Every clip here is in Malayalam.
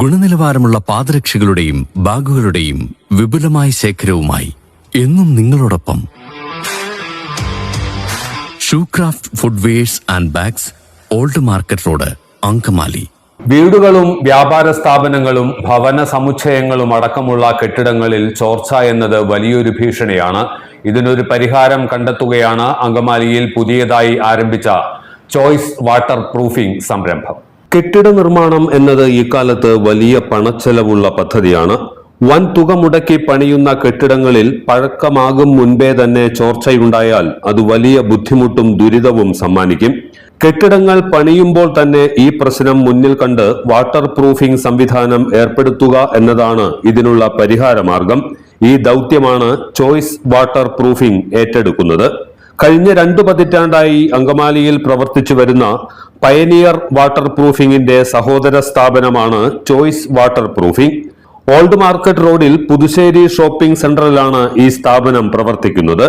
ഗുണനിലവാരമുള്ള പാദരക്ഷകളുടെയും ബാഗുകളുടെയും വിപുലമായ ശേഖരവുമായി എന്നും നിങ്ങളോടൊപ്പം. Shoecraft footwears and bags old market road Angamaly. വീടുകളും വ്യാപാര സ്ഥാപനങ്ങളും ഭവന സമുച്ചയങ്ങളും അടക്കമുള്ള കെട്ടിടങ്ങളിൽ ചോർച്ച എന്നത് വലിയൊരു ഭീഷണിയാണ്. ഇതിനൊരു പരിഹാരം കണ്ടെത്തുകയാണ് അങ്കമാലിയിൽ പുതിയതായി ആരംഭിച്ച ചോയ്സ് വാട്ടർ പ്രൂഫിംഗ് സംരംഭം. കെട്ടിട നിർമ്മാണം എന്നത് ഇക്കാലത്ത് വലിയ പണച്ചെലവുള്ള പദ്ധതിയാണ്. വൻ തുക മുടക്കി പണിയുന്ന കെട്ടിടങ്ങളിൽ പഴക്കമാകും മുൻപേ തന്നെ ചോർച്ചയുണ്ടായാൽ അത് വലിയ ബുദ്ധിമുട്ടും ദുരിതവും സമ്മാനിക്കും. കെട്ടിടങ്ങൾ പണിയുമ്പോൾ തന്നെ ഈ പ്രശ്നം മുന്നിൽ കണ്ട് വാട്ടർ പ്രൂഫിംഗ് സംവിധാനം ഏർപ്പെടുത്തുക എന്നതാണ് ഇതിനുള്ള പരിഹാരമാർഗം. ഈ ദൗത്യമാണ് ചോയ്സ് വാട്ടർ പ്രൂഫിംഗ് ഏറ്റെടുക്കുന്നത്. കഴിഞ്ഞ രണ്ടു പതിറ്റാണ്ടായി അങ്കമാലിയിൽ പ്രവർത്തിച്ചു വരുന്ന പയനിയർ വാട്ടർ പ്രൂഫിംഗിന്റെ സഹോദര സ്ഥാപനമാണ് Choice water proofing old market റോഡിൽ പുതുശ്ശേരി ഷോപ്പിംഗ് സെന്ററിലാണ് ഈ സ്ഥാപനം പ്രവർത്തിക്കുന്നത്.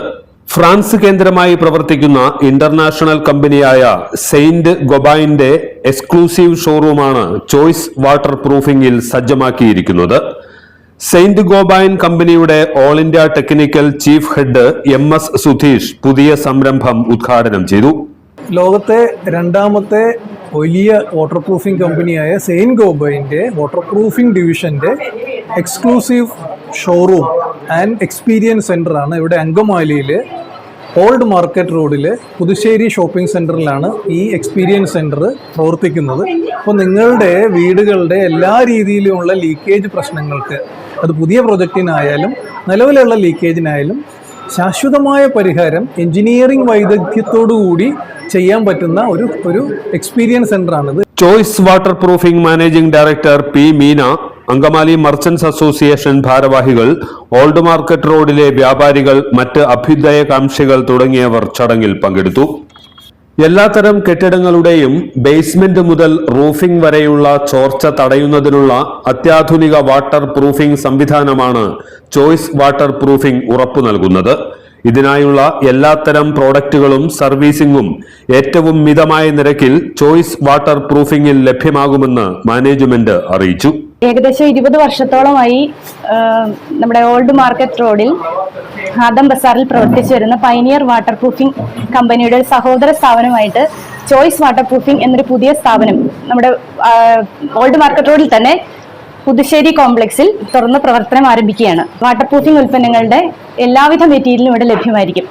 ഫ്രാൻസ് കേന്ദ്രമായി പ്രവർത്തിക്കുന്ന ഇന്റർനാഷണൽ കമ്പനിയായ സെയിന്റ് ഗൊബൈന്റെ എക്സ്ക്ലൂസീവ് ഷോറൂമാണ് ചോയ്സ് വാട്ടർ പ്രൂഫിംഗിൽ സജ്ജമാക്കിയിരിക്കുന്നത്. സെയിന്റ് ഗോബൈൻ കമ്പനിയുടെ all India technical chief head M S Sudheesh പുതിയ സംരംഭം ഉദ്ഘാടനം ചെയ്തു. ലോകത്തെ രണ്ടാമത്തെ വലിയ വാട്ടർ പ്രൂഫിംഗ് കമ്പനിയായ സെയിൻ ഗോബൈന്റെ വാട്ടർ പ്രൂഫിംഗ് ഡിവിഷന്റെ എക്സ്ക്ലൂസീവ് ഷോറൂം ആൻഡ് എക്സ്പീരിയൻസ് സെന്ററാണ് ഇവിടെ അങ്കമാലിയിൽ ഓൾഡ് മാർക്കറ്റ് റോഡിൽ പുതുശ്ശേരി ഷോപ്പിംഗ് സെന്ററിലാണ് ഈ എക്സ്പീരിയൻസ് സെന്റർ പ്രവർത്തിക്കുന്നത്. അപ്പോൾ നിങ്ങളുടെ വീടുകളുടെ എല്ലാ രീതിയിലുമുള്ള ലീക്കേജ് പ്രശ്നങ്ങൾക്ക് അത് പുതിയ പ്രൊജക്റ്റിനായാലും നിലവിലുള്ള ലീക്കേജിനായാലും ശാശ്വതമായ പരിഹാരം എഞ്ചിനീയറിംഗ് വൈദഗ്ധ്യത്തോടുകൂടി ചെയ്യാൻ പറ്റുന്ന ഒരു ഒരു experience സെന്ററാണിത് choice waterproofing managing director P Meena Angamaly merchants association ഭാരവാഹികൾ ഓൾഡ് മാർക്കറ്റ് റോഡിലെ വ്യാപാരികൾ മറ്റ് അഭ്യുദയകാംക്ഷികൾ തുടങ്ങിയവർ ചടങ്ങിൽ പങ്കെടുത്തു. എല്ലാത്തരം കെട്ടിടങ്ങളുടെയും ബേസ്മെന്റ് മുതൽ റൂഫിംഗ് വരെയുള്ള ചോർച്ച തടയുന്നതിനുള്ള അത്യാധുനിക വാട്ടർ പ്രൂഫിംഗ് സംവിധാനമാണ് ചോയ്സ് വാട്ടർ പ്രൂഫിംഗ് ഉറപ്പു നൽകുന്നത്. ഇതിനായുള്ള എല്ലാത്തരം പ്രോഡക്റ്റുകളും സർവീസിംഗും ഏറ്റവും മിതമായ നിരക്കിൽ ചോയ്സ് വാട്ടർ പ്രൂഫിംഗിൽ ലഭ്യമാകുമെന്ന് മാനേജ്മെന്റ് അറിയിച്ചു. ഏകദേശം ഇരുപത് വർഷത്തോളമായി നമ്മുടെ ഓൾഡ് മാർക്കറ്റ് റോഡിൽ ഹാദം ബസാറിൽ പ്രവർത്തിച്ചു വരുന്ന പൈനിയർ വാട്ടർ പ്രൂഫിംഗ് കമ്പനിയുടെ ഒരു സഹോദര സ്ഥാപനമായിട്ട് ചോയ്സ് വാട്ടർ പ്രൂഫിംഗ് എന്നൊരു പുതിയ സ്ഥാപനം നമ്മുടെ ഓൾഡ് മാർക്കറ്റ് റോഡിൽ തന്നെ പുതുശ്ശേരി കോംപ്ലക്സിൽ തുറന്ന് പ്രവർത്തനം ആരംഭിക്കുകയാണ്. വാട്ടർ പ്രൂഫിംഗ് ഉൽപ്പന്നങ്ങളുടെ എല്ലാവിധ മെറ്റീരിയലും ഇവിടെ ലഭ്യമായിരിക്കും.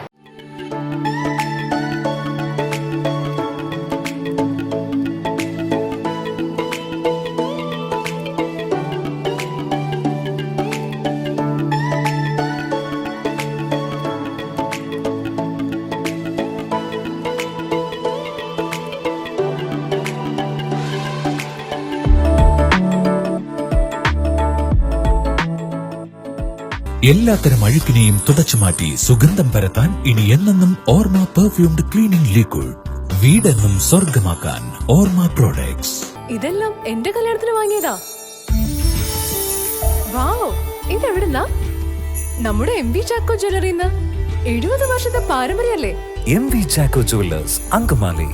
എല്ലാത്തരം അഴുക്കിനെയും തുടച്ചു മാറ്റി സുഗന്ധം പരത്താൻ ഇനി എന്നെന്നും ഓർമ പെർഫ്യൂംഡ് ക്ലീനിംഗ് ലിക്വിഡ് വീടെന്നും സ്വർഗമാക്കാൻ ഓർമ പ്രോഡക്ട്സ് ഇതെല്ലാം എന്റെ കല്യാണത്തിന് വാങ്ങിയതാ. വാവ് ഇതെവിടുന്നാ? നമ്മുടെ എം വി ചാക്കോ ജ്വല്ലറിന്ന് എഴുപത് വർഷത്തെ പാരമ്പര്യല്ലേ M V Chacko jewellers Angamaly.